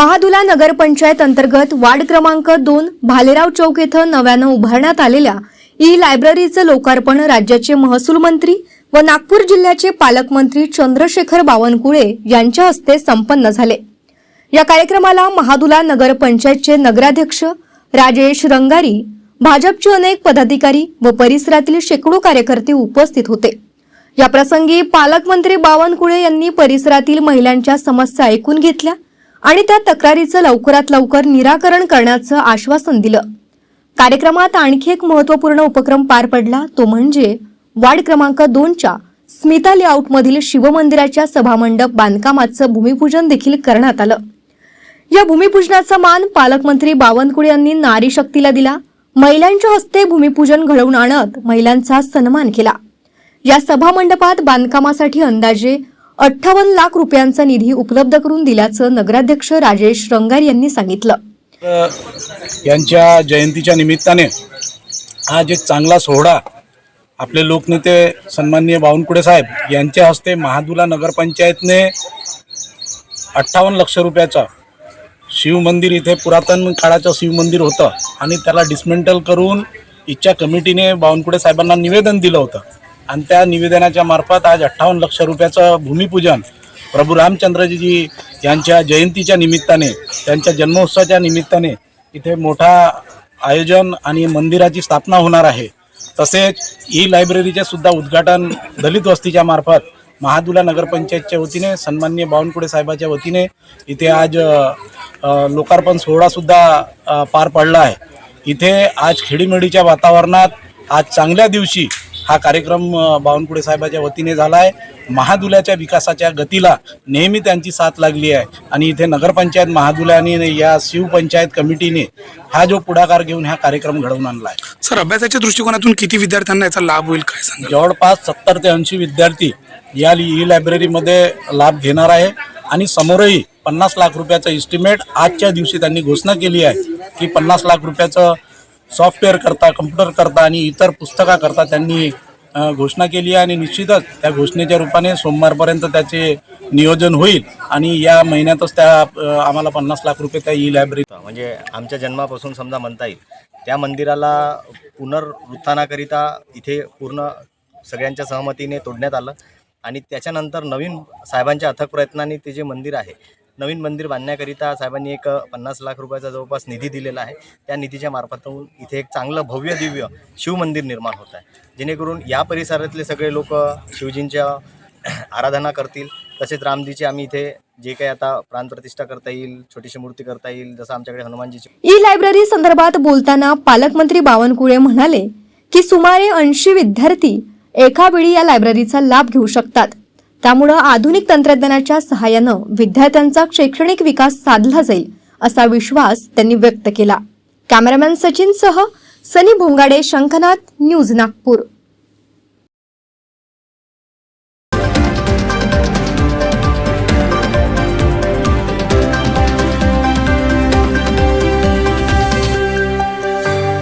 महादुला नगरपंचायत अंतर्गत वार्ड क्रमांक दोन भालेराव चौक येथं नव्यानं उभारण्यात आलेल्या ई लायब्ररीचं लोकार्पण राज्याचे महसूल मंत्री व नागपूर जिल्ह्याचे पालकमंत्री चंद्रशेखर बावनकुळे यांच्या हस्ते संपन्न झाले. या कार्यक्रमाला महादुला नगरपंचायतचे नगराध्यक्ष राजेश रंगारी भाजपचे अनेक पदाधिकारी व परिसरातील शेकडो कार्यकर्ते उपस्थित होते. याप्रसंगी पालकमंत्री बावनकुळे यांनी परिसरातील महिलांच्या समस्या ऐकून घेतल्या आणि त्या तक्रारीचं लवकरात लवकर निराकरण करण्याचं आश्वासन दिलं. कार्यक्रमात आणखी एक महत्त्वपूर्ण उपक्रम पार पडला तो म्हणजे वार्ड क्रमांक दोनच्या स्मिता लेआउटमधील शिवमंदिराच्या सभामंडप बांधकामाचं भूमिपूजन देखील करण्यात आलं. या भूमिपूजनाचा मान पालकमंत्री बावनकुळे यांनी नारी शक्तीला दिला. महिलांच्या हस्ते भूमिपूजन घडवून आणत महिलांचा सन्मान केला. या सभामंडपात बांधकामासाठी अंदाजे अठ्ठावन्न लाख रुपयांचा निधी उपलब्ध करून दिल्याचं नगराध्यक्ष राजेश रंगार यांनी सांगितलं. यांच्या जयंतीच्या निमित्ताने आज एक चांगला सोहळा आपले लोकनेते सन्माननीय बावनकुळे साहेब यांच्या हस्ते महादुला नगरपंचायतने अठ्ठावन्न लक्ष रुपयाचा शिवमंदिर इथे पुरातन काळाचं शिवमंदिर होतं आणि त्याला डिसमेंटल करून इच्छा कमिटीने बावनकुळे साहेबांना निवेदन दिलं होतं. आणि त्या निवेदनाच्या मार्फत आज अठ्ठावन्न लक्ष रुपयाचं भूमिपूजन प्रभू रामचंद्रजीजी यांच्या जयंतीच्या निमित्ताने त्यांच्या जन्मोत्सवाच्या निमित्ताने इथे मोठा आयोजन आणि मंदिराची स्थापना होणार आहे. तसेच ई लायब्ररीचे सुद्धा उद्घाटन दलित वस्तीच्या मार्फत महादुला नगरपंचायतच्या वतीने सन्माननीय बावनकुळे साहेबाच्या वतीने इथे आज लोकार्पण सोहळासुद्धा पार पडला आहे. इथे आज खेडीमेडीच्या वातावरणात आज चांगल्या दिवशी हा कार्यक्रम बावनकुळे साहेबाच्या वतीने झाला आहे महादुल्याच्या विकासाच्या गतीला नेहमी त्यांची साथ लागली आहे. आणि इथे नगरपंचायत महादुल्याने या शिवपंचायत कमिटीने हा जो पुढाकार घेऊन हा कार्यक्रम घडवून आणला आहे सर अभ्यासाच्या दृष्टिकोनातून किती विद्यार्थ्यांना याचा लाभ होईल काय सांगा जवळपास सत्तर ते ऐंशी विद्यार्थी या ई लायब्ररीमध्ये लाभ घेणार आहे. आणि समोरही पन्नास लाख रुपयाचं इस्टिमेट आजच्या दिवशी त्यांनी घोषणा केली आहे की पन्नास लाख रुपयाचं सॉफ्टवेअर करता कम्प्युटर करता आणि इतर पुस्तकाकरता त्यांनी घोषणा केली आहे. आणि निश्चितच त्या घोषणेच्या रूपाने सोमवारपर्यंत त्याचे नियोजन होईल. आणि या महिन्यातच त्या आम्हाला पन्नास लाख रुपये त्या ई लायब्ररी म्हणजे आमच्या जन्मापासून समजा म्हणता येईल त्या मंदिराला पुनरुत्थानाकरिता इथे पूर्ण सगळ्यांच्या सहमतीने तोडण्यात आलं. आणि त्याच्यानंतर नवीन साहेबांच्या अथक प्रयत्नांनी ते जे मंदिर आहे नवीन मंदिर बांधण्याकरिता साहेबांनी एक पन्नास लाख रुपयाचा जवळपास निधी दिलेला आहे. त्या निधीच्या मार्फतून इथे एक चांगलं भव्य दिव्य शिवमंदिर निर्माण होत आहे. जेणेकरून या परिसरातले सगळे लोक शिवजींच्या आराधना करतील. तसेच रामजीचे आम्ही इथे जे काही आता प्राण प्रतिष्ठा करता येईल छोटीशी मूर्ती करता येईल जसं आमच्याकडे हनुमानजीची ई लायब्ररी संदर्भात बोलताना पालकमंत्री बावनकुळे म्हणाले की सुमारे ऐंशी विद्यार्थी एका वेळी या लायब्ररीचा लाभ घेऊ शकतात. त्यामुळं आधुनिक तंत्रज्ञानाच्या सहाय्यानं विद्यार्थ्यांचा शैक्षणिक विकास साधला जाईल असा विश्वास त्यांनी व्यक्त केला. कॅमेरामॅन सचिन सह सनी भोंगाडे शंखनाथ न्यूज नागपूर.